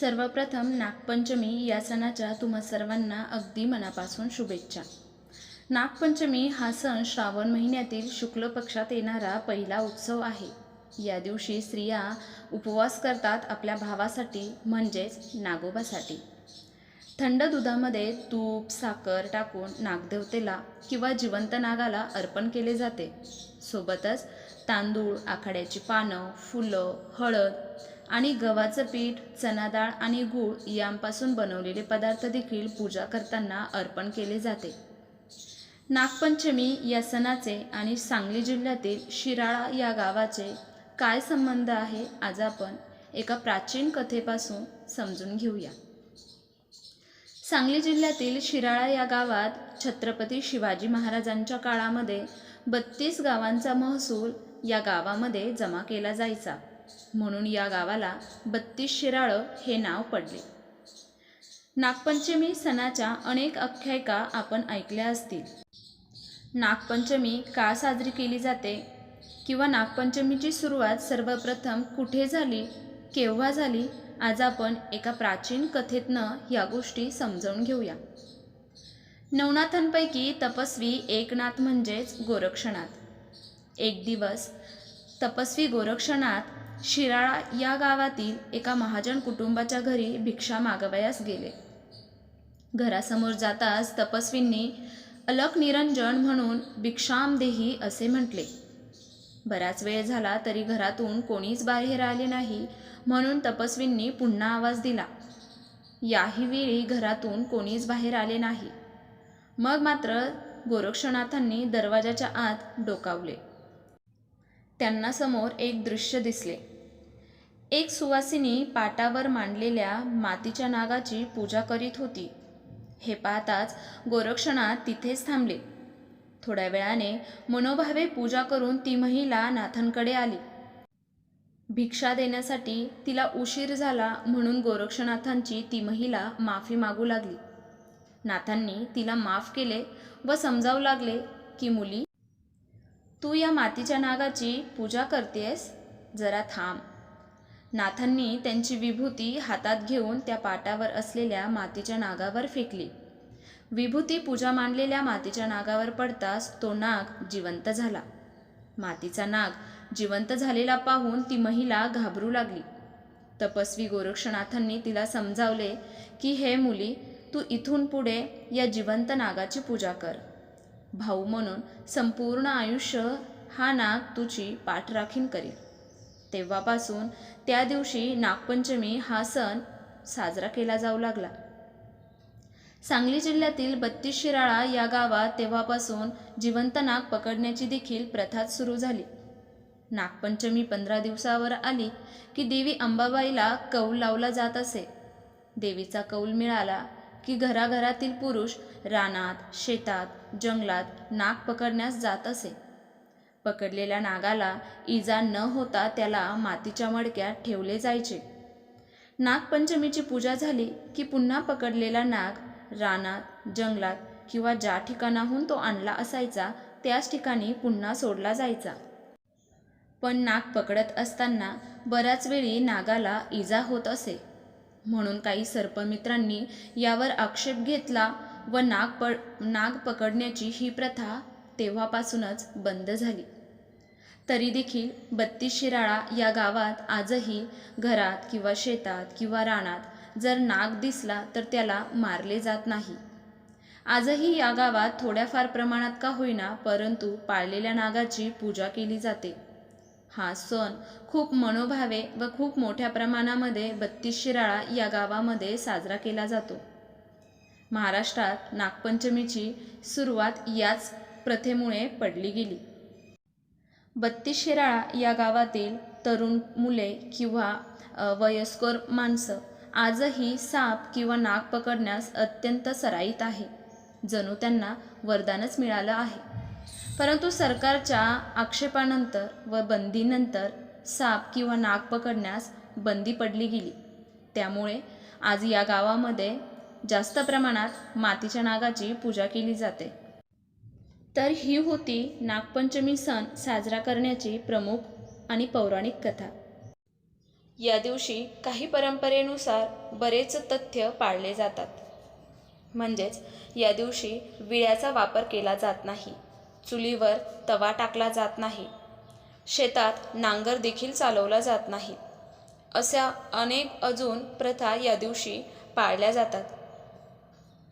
सर्वप्रथम नागपंचमी या सणाच्या तुम्हा सर्वांना अगदी मनापासून शुभेच्छा. नागपंचमी हा सण श्रावण महिन्यातील शुक्ल पक्षात येणारा पहिला उत्सव आहे. या दिवशी स्त्रिया उपवास करतात आपल्या भावासाठी म्हणजेच नागोबासाठी. थंड दुधामध्ये तूप साखर टाकून नागदेवतेला किंवा जिवंत नागाला अर्पण केले जाते. सोबतच तांदूळ आखाड्याची पानं फुलं हळद आणि गव्हाचं पीठ चना डाळ आणि गूळ यांपासून बनवलेले पदार्थ देखील पूजा करताना अर्पण केले जाते. नागपंचमी या सणाचे आणि सांगली जिल्ह्यातील शिराळा या गावाचे काय संबंध आहे आज आपण एका प्राचीन कथेपासून समजून घेऊया. सांगली जिल्ह्यातील शिराळा या गावात छत्रपती शिवाजी महाराजांच्या काळामध्ये बत्तीस गावांचा महसूल या गावामध्ये जमा केला जायचा. म्हणून या गावाला बत्तीस शिराळं हे नाव पडले. नागपंचमी सणाच्या अनेक आख्यायिका आपण ऐकल्या असतील. नागपंचमी का साजरी केली जाते? किंवा नागपंचमीची सुरुवात सर्वप्रथम कुठे झाली? केव्हा झाली? आज आपण एका प्राचीन कथेतनं या गोष्टी समजावून घेऊया. नवनाथांपैकी तपस्वी एकनाथ म्हणजेच गोरक्षनाथ. एक दिवस तपस्वी गोरक्षनाथ शिराळा या गावातील एका महाजन कुटुंबाच्या घरी भिक्षा मागवयास गेले. घरासमोर जाताच तपस्वींनी अलक निरंजन म्हणून भिक्षाम देही असे म्हटले. बराच वेळ झाला तरी घरातून कोणीच बाहेर आले नाही म्हणून तपस्वींनी पुन्हा आवाज दिला. याही वेळी घरातून कोणीच बाहेर आले नाही. मग मात्र गोरक्षनाथांनी दरवाजाच्या आत डोकावले. त्यांना समोर एक दृश्य दिसले. एक सुवासिनी पाटावर मांडलेल्या मातीच्या नागाची पूजा करीत होती. हे पाहताच गोरक्षणा तिथेच थांबले. थोड्या वेळाने मनोभावे पूजा करून ती महिला नाथांकडे आली. भिक्षा देण्यासाठी तिला उशीर झाला म्हणून गोरक्षनाथांची ती महिला माफी मागू लागली. नाथांनी तिला माफ केले व समजावू लागले की मुली तू या मातीच्या नागाची पूजा करतेस जरा थांब. नाथांनी त्यांची विभूती हातात घेऊन त्या पाटावर असलेल्या मातीच्या नागावर फेकली. विभूती पूजा मांडलेल्या मातीच्या नागावर पडताच तो नाग जिवंत झाला. मातीचा नाग जिवंत झालेला पाहून ती महिला घाबरू लागली. तपस्वी गोरक्षनाथांनी तिला समजावले की हे मुली तू इथून पुढे या जिवंत नागाची पूजा कर. भाऊ म्हणून संपूर्ण आयुष्य हा नाग तुझी पाठराखीण करील. तेव्हापासून त्या दिवशी नागपंचमी हा सण साजरा केला जाऊ लागला. सांगली जिल्ह्यातील बत्तीस शिराळा या गावात तेव्हापासून जिवंत नाग पकडण्याची देखील प्रथाच सुरू झाली. नागपंचमी पंधरा दिवसावर आली की देवी अंबाबाईला कौल लावला जात असे. देवीचा कौल मिळाला की घराघरातील पुरुष रानात शेतात जंगलात नाग पकडण्यास जात असे. पकडलेल्या नागाला इजा न होता त्याला मातीच्या मडक्यात ठेवले जायचे. नागपंचमीची पूजा झाली की पुन्हा पकडलेला नाग रानात जंगलात किंवा ज्या ठिकाणाहून तो आणला असायचा त्याच ठिकाणी पुन्हा सोडला जायचा. पण नाग पकडत असताना बऱ्याच वेळी नागाला इजा होत असे. म्हणून काही सर्पमित्रांनी यावर आक्षेप घेतला व नाग पड नाग पकडण्याची ही प्रथा तेव्हापासूनच बंद झाली. तरी देखील बत्तीस शिराळा या गावात आजही घरात किंवा शेतात किंवा रानात जर नाग दिसला तर त्याला मारले जात नाही. आजही या गावात थोड्याफार प्रमाणात का होईना परंतु पाळलेल्या नागाची पूजा केली जाते. हा सण खूप मनोभावे व खूप मोठ्या प्रमाणामध्ये बत्तीस शिराळा या गावामध्ये साजरा केला जातो. महाराष्ट्रात नागपंचमीची सुरुवात याच प्रथेमुळे पडली गेली. बत्तीस शिराळा या गावातील तरुण मुले किंवा वयस्कर माणसं आजही साप किंवा नाग पकडण्यास अत्यंत सराईत आहे. जणू त्यांना वरदानच मिळालं आहे. परंतु सरकारच्या आक्षेपानंतर व बंदीनंतर साप किंवा नाग पकडण्यास बंदी पडली गेली. त्यामुळे आज या गावामध्ये जास्त प्रमाणात मातीच्या नागाची पूजा केली जाते. तर ही होती नागपंचमी सण साजरा करण्याची प्रमुख आणि पौराणिक कथा. या दिवशी काही परंपरेनुसार बरेच तथ्य पाळले जातात. म्हणजेच या दिवशी विळ्याचा वापर केला जात नाही चुलीवर तवा टाकला जात नाही शेतात नांगर देखील चालवला जात नाही अशा अनेक अजून प्रथा या दिवशी पाळल्या जातात.